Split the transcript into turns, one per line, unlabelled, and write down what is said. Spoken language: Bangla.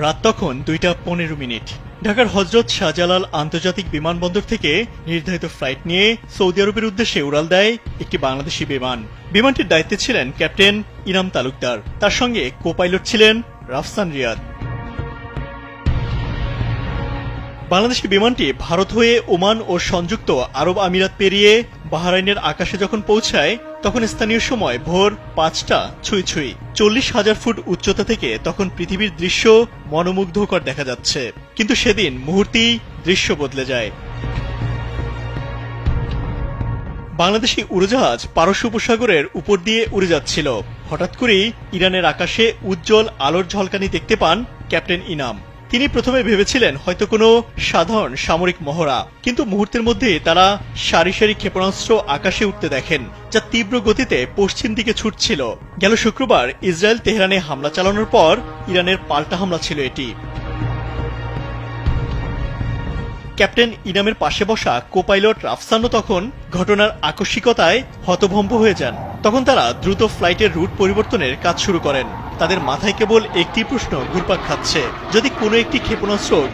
রাত তখন দুইটা পনেরো মিনিট। ঢাকার হজরত শাহজালাল আন্তর্জাতিক বিমানবন্দর থেকে নির্ধারিত ফ্লাইট নিয়ে সৌদি আরবের উদ্দেশ্যে উড়াল দেয় একটি বাংলাদেশি বিমান। বিমানটির দায়িত্বে ছিলেন ক্যাপ্টেন ইনাম তালুকদার। তার সঙ্গে কো পাইলট ছিলেন রাফসান রিয়াদ। বাংলাদেশি বিমানটি ভারত হয়ে ওমান ও সংযুক্ত আরব আমিরাত পেরিয়ে বাহরাইনের আকাশে যখন পৌঁছায় তখন স্থানীয় সময় ভোর পাঁচটা ছুঁই ছুঁই। চল্লিশ হাজার ফুট উচ্চতা থেকে তখন পৃথিবীর দৃশ্য মনোমুগ্ধকর দেখা যাচ্ছে। কিন্তু সেদিন মুহূর্তেই দৃশ্য বদলে যায়। বাংলাদেশি উড়োজাহাজ পারস্য উপসাগরের উপর দিয়ে উড়ে যাচ্ছিল। হঠাৎ করেই ইরানের আকাশে উজ্জ্বল আলোর ঝলকানি দেখতে পান ক্যাপ্টেন ইনাম। তিনি প্রথমে ভেবেছিলেন হয়তো কোনো সাধারণ সামরিক মহড়া, কিন্তু মুহূর্তের মধ্যে তারা সারি সারি ক্ষেপণাস্ত্র আকাশে উঠতে দেখেন, যা তীব্র গতিতে পশ্চিম দিকে ছুটছিল। গেল শুক্রবার ইসরায়েল তেহরানে হামলা চালানোর পর ইরানের পাল্টা হামলা ছিল এটি। ক্যাপ্টেন ইনামের পাশে বসা কোপাইলট রাফসানও তখন ঘটনার আকস্মিকতায় হতভম্ব হয়ে যান। তখন তারা দ্রুত ফ্লাইটের রুট পরিবর্তনের কাজ শুরু করেন। তাদের মাথায় কেবল একটি প্রশ্ন, ঘুরপাক খাচ্ছে। যদি কোনো একটি ক্ষেপণাস্ত্র